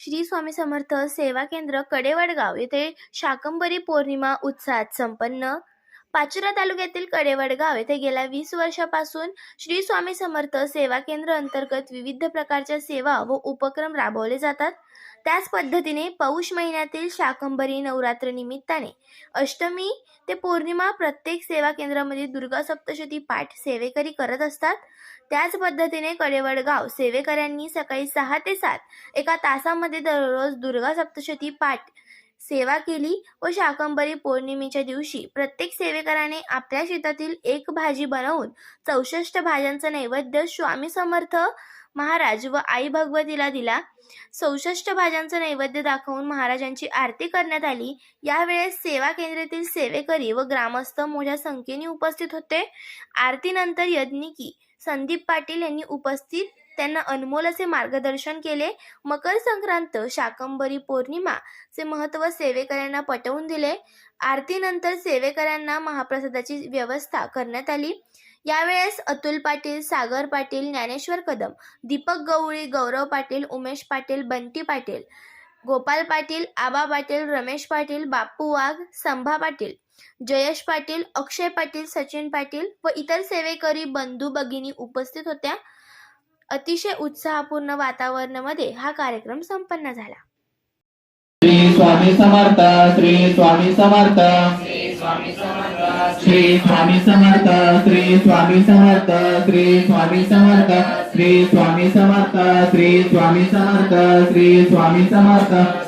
श्री स्वामी समर्थ सेवा केंद्र कडेवडगाव येथे शाकंभरी पौर्णिमा उत्साहात संपन्न. पाचोरा तालुक्यातील कडेवडगाव येथे गेल्या वीस वर्षापासून श्री स्वामी समर्थ सेवा केंद्र अंतर्गत विविध प्रकारच्या सेवा व उपक्रम राबवले जातात. त्याच पद्धतीने पौष महिन्यातील शाकंभरी नवरात्र निमित्ताने अष्टमी ते पौर्णिमा प्रत्येक सेवा केंद्रामध्ये दुर्गा सप्तशती पाठ सेवेकरी करत असतात. त्याच पद्धतीने कडेवडगाव सेवेकऱ्यांनी सकाळी सहा ते सात एका तासामध्ये दररोज दुर्गा सप्तशती पाठ सेवा केली व शाकंभरी पौर्णिमेच्या दिवशी प्रत्येक सेवेकराने आपल्या शेतातील एक भाजी बनवून चौसष्ट भाज्यांचा नैवेद्य स्वामी समर्थ महाराज व आई भगवतीला दिला. चौसष्ट भाज्यांचा नैवेद्य दाखवून महाराजांची आरती करण्यात आली. यावेळेस सेवा केंद्रातील सेवेकरी व ग्रामस्थ मोठ्या संख्येने उपस्थित होते. आरतीनंतर यज्ञिकी संदीप पाटील यांनी उपस्थित त्यांना अनमोल असे मार्गदर्शन केले. मकर संक्रांत शाकंभरी पौर्णिमा चे महत्त्व सेवेकऱ्यांना पटवून दिले. आरतीनंतर सेवेकऱ्यांना महाप्रसादाची व्यवस्था करण्यात आली. यावेळेस अतुल पाटील सागर पाटील ज्ञानेश्वर कदम दीपक गवळी गौरव पाटील उमेश पाटील बंटी पाटील गोपाल पाटील आबा पाटील रमेश पाटील बापू वाघ संभा पाटील जयेश पाटील अक्षय पाटील सचिन पाटील व इतर सेवेकरी बंधू भगिनी उपस्थित होत्या. अतिशय उत्साहपूर्ण वातावरणामध्ये हा कार्यक्रम संपन्न झाला. श्री स्वामी समर्थ श्री स्वामी समर्थ. श्री स्वामी समर्थ श्री स्वामी समर्थ श्री स्वामी समर्थ श्री स्वामी समर्थ श्री स्वामी समर्थ श्री स्वामी समर्थ.